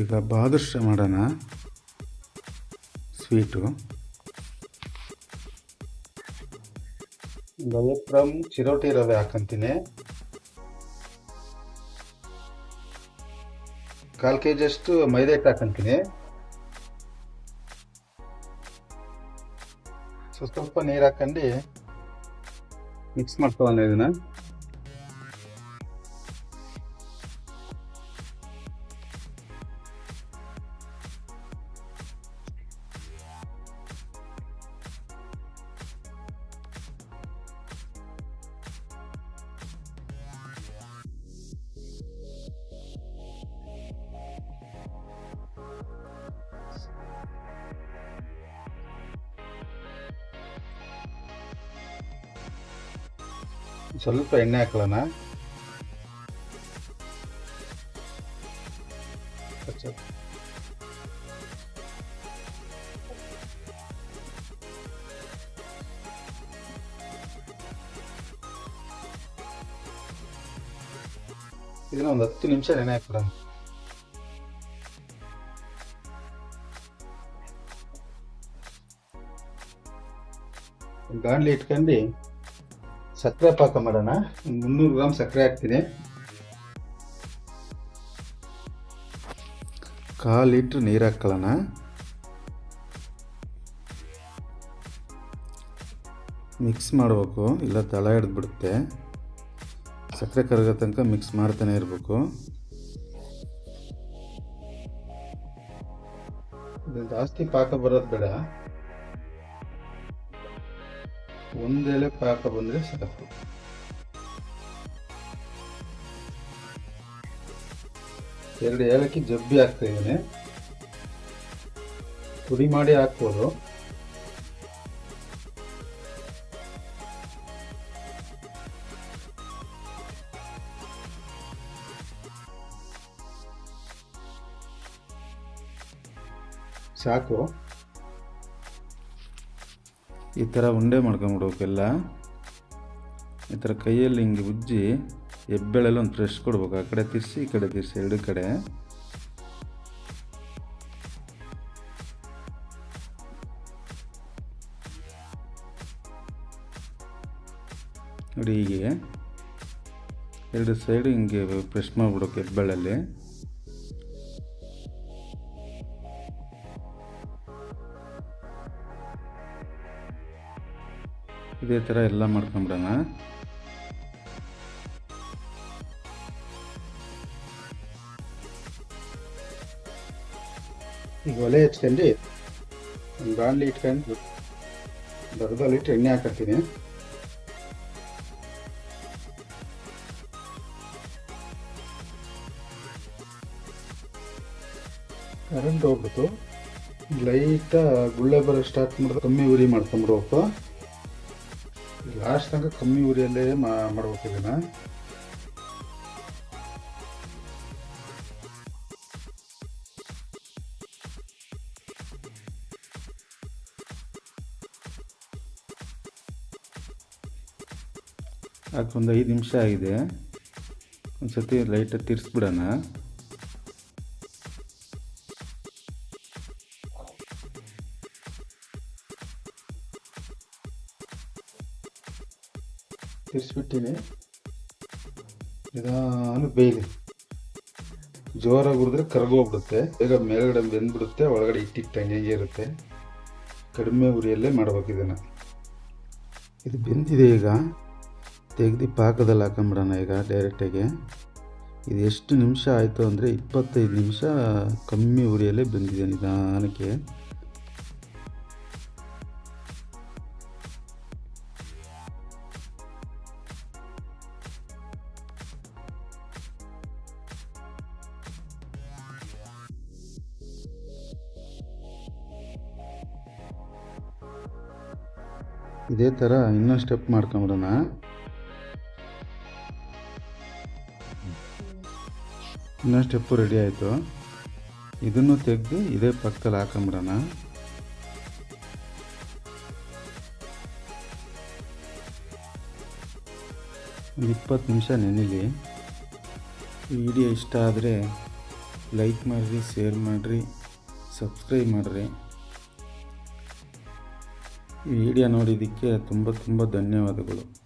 ಈಗ ಬಾದುಷ ಮಾಡೋಣ. ಸ್ವೀಟು. ಒಂದು ಐವತ್ತು ಗ್ರಾಮ್ ಚಿರೋಟಿ ರವೆ ಹಾಕಂತೀನಿ. ಕಾಲು ಕೆ ಜಿಯಷ್ಟು ಮೈದಾ ಹಿಟ್ಟು ಹಾಕಂತೀನಿ. ಸ್ವಲ್ಪ ಸ್ವಲ್ಪ ನೀರು ಹಾಕೊಂಡು ಮಿಕ್ಸ್ ಮಾಡ್ಕೊಳ್ಳೋಣ ಇದನ್ನ. ಸ್ವಲ್ಪ ಎಣ್ಣೆ ಹಾಕೊಳ್ಳೋಣ ಇದನ್ನ ಒಂದು ಹತ್ತು ನಿಮಿಷ ನೆನೆ ಹಾಕ್ಬಿಡೋಣ ಗಾಂಡ್ಲಿ ಇಟ್ಕೊಂಡು ಸಕ್ಕರೆ ಪಾಕ ಮಾಡೋಣ. ಮುನ್ನೂರು ಗ್ರಾಮ್ ಸಕ್ಕರೆ ಹಾಕ್ತೀನಿ. ಕಾಲು ಲೀಟ್ರ್ ನೀರು ಹಾಕ್ಕೊಳ್ಳೋಣ ಮಿಕ್ಸ್ ಮಾಡಬೇಕು. ಇಲ್ಲ ತಳ ಹಿಡಿದ್ಬಿಡುತ್ತೆ ಸಕ್ಕರೆ ಕರಗೋ ತನಕ ಮಿಕ್ಸ್ ಮಾಡ್ತಾನೆ ಇರಬೇಕು. ಜಾಸ್ತಿ ಪಾಕ ಬರೋದು ಬೇಡ. ಒಂದು ಎಲೆ ಪಾಕ ಬಂದರೆ ಸಾಕು. ಎರಡು ಏಲಕ್ಕಿ ಜಬ್ಬಿ ಹಾಕ್ತಾ ಇದ್ದೇನೆ. ಪುಡಿ ಮಾಡಿ ಹಾಕ್ಬೋದು. ಸಾಕು. ಈ ಥರ ಉಂಡೆ ಮಾಡ್ಕೊಂಬಿಡ್ಬೇಕೆಲ್ಲ ಈ ಥರ ಕೈಯಲ್ಲಿ ಹಿಂಗೆ ಉಜ್ಜಿ ಹೆಬ್ಬೆಳೆಲ್ಲ ಒಂದು ಪ್ರೆಶ್ ಕೊಡ್ಬೇಕು. ಆ ಕಡೆ ತಿರ್ಸಿ, ಈ ಕಡೆ ತಿರ್ಸಿ, ಎರಡು ಕಡೆ. ನೋಡಿ ಹೀಗೆ. ಎರಡು ಸೈಡು ಹಿಂಗೆ ಪ್ರೆಸ್ ಮಾಡಿಬಿಡೋಕೆ ಹೆಬ್ಬೆಳಲ್ಲಿ. ಇದೇ ಥರ ಎಲ್ಲ ಮಾಡ್ಕೊಂಬಿಡೋಣ. ಈಗ ಒಲೆ ಹಚ್ಕೊಂಡು ಒಂದು ಬಾಣಲಿ ಇಟ್ಕೊಂಡು, ದರದಲ್ಲಿ ಇಟ್ಟು ಎಣ್ಣೆ ಹಾಕತ್ತೀನಿ. ಕರೆಂಟ್ ಹೋಗ್ಬಿಟ್ಟು ಲೈಟಾಗಿ ಗುಳ್ಳೆ ಬರೋ ಸ್ಟಾರ್ಟ್ ಮಾಡಿದ್ರೆ. ಕಮ್ಮಿ ಉರಿ ಮಾಡ್ಕೊಂಬಿಡ್ಬೇಕು ಲಾಸ್ಟ್ ತನಕ ಕಮ್ಮಿ ಉರಿಯಲ್ಲೇ ಮಾಡ್ಬೇಕು ಅದಕ್ಕೊಂದು ಐದು ನಿಮಿಷ ಆಗಿದೆ. ಒಂದು ಸತಿ ಲೈಟಾಗಿ ತಿರ್ಸ್ಬಿಡೋಣ. ತಿರ್ಸ್ಬಿಟ್ಟಿನಿ ನಿಧಾನ ಬೇಯಲಿ ಜೋರಾಗಿ ಹುರಿದ್ರೆ ಕರಗೋಗ್ಬಿಡುತ್ತೆ ಈಗ ಮೇಲ್ಗಡೆ ಬೆಂದ್ಬಿಡುತ್ತೆ, ಒಳಗಡೆ ಇಟ್ಟಿಟ್ಟಂಗೆ ಇರುತ್ತೆ. ಕಡಿಮೆ ಉರಿಯಲ್ಲೇ ಮಾಡ್ಬೇಕು ಇದನ್ನು. ಇದು ಬೆಂದಿದೆ ಈಗ. ತೆಗ್ದು ಪಾಕದಲ್ಲಿ ಹಾಕೊಂಬಿಡೋಣ ಈಗ ಡೈರೆಕ್ಟಾಗಿ ಇದು ಎಷ್ಟು ನಿಮಿಷ ಆಯಿತು ಅಂದರೆ ಇಪ್ಪತ್ತೈದು ನಿಮಿಷ ಕಮ್ಮಿ ಉರಿಯಲ್ಲೇ ಬೆಂದಿದೆ ನಿಧಾನಕ್ಕೆ. ಇದೇ ಥರ ಇನ್ನೊಂದು ಸ್ಟೆಪ್ ಮಾಡ್ಕೊಂಬಿಡೋಣ. ಇನ್ನೊಂದು ಸ್ಟೆಪ್ಪು ರೆಡಿ ಆಯಿತು. ಇದನ್ನು ತೆಗೆದು ಇದೇ ಪಕ್ಕದಲ್ಲಿ ಹಾಕೊಂಬಿಡೋಣ. ಒಂದು ಇಪ್ಪತ್ತು ನಿಮಿಷ ನೆನೀಲಿ. ಈ ವಿಡಿಯೋ ಇಷ್ಟ ಆದರೆ ಲೈಕ್ ಮಾಡಿರಿ ಶೇರ್ ಮಾಡಿರಿ ಸಬ್ಸ್ಕ್ರೈಬ್ ಮಾಡಿರಿ. ಈ ವಿಡಿಯೋ ನೋಡಿದ್ದಕ್ಕೆ ತುಂಬ ತುಂಬ ಧನ್ಯವಾದಗಳು.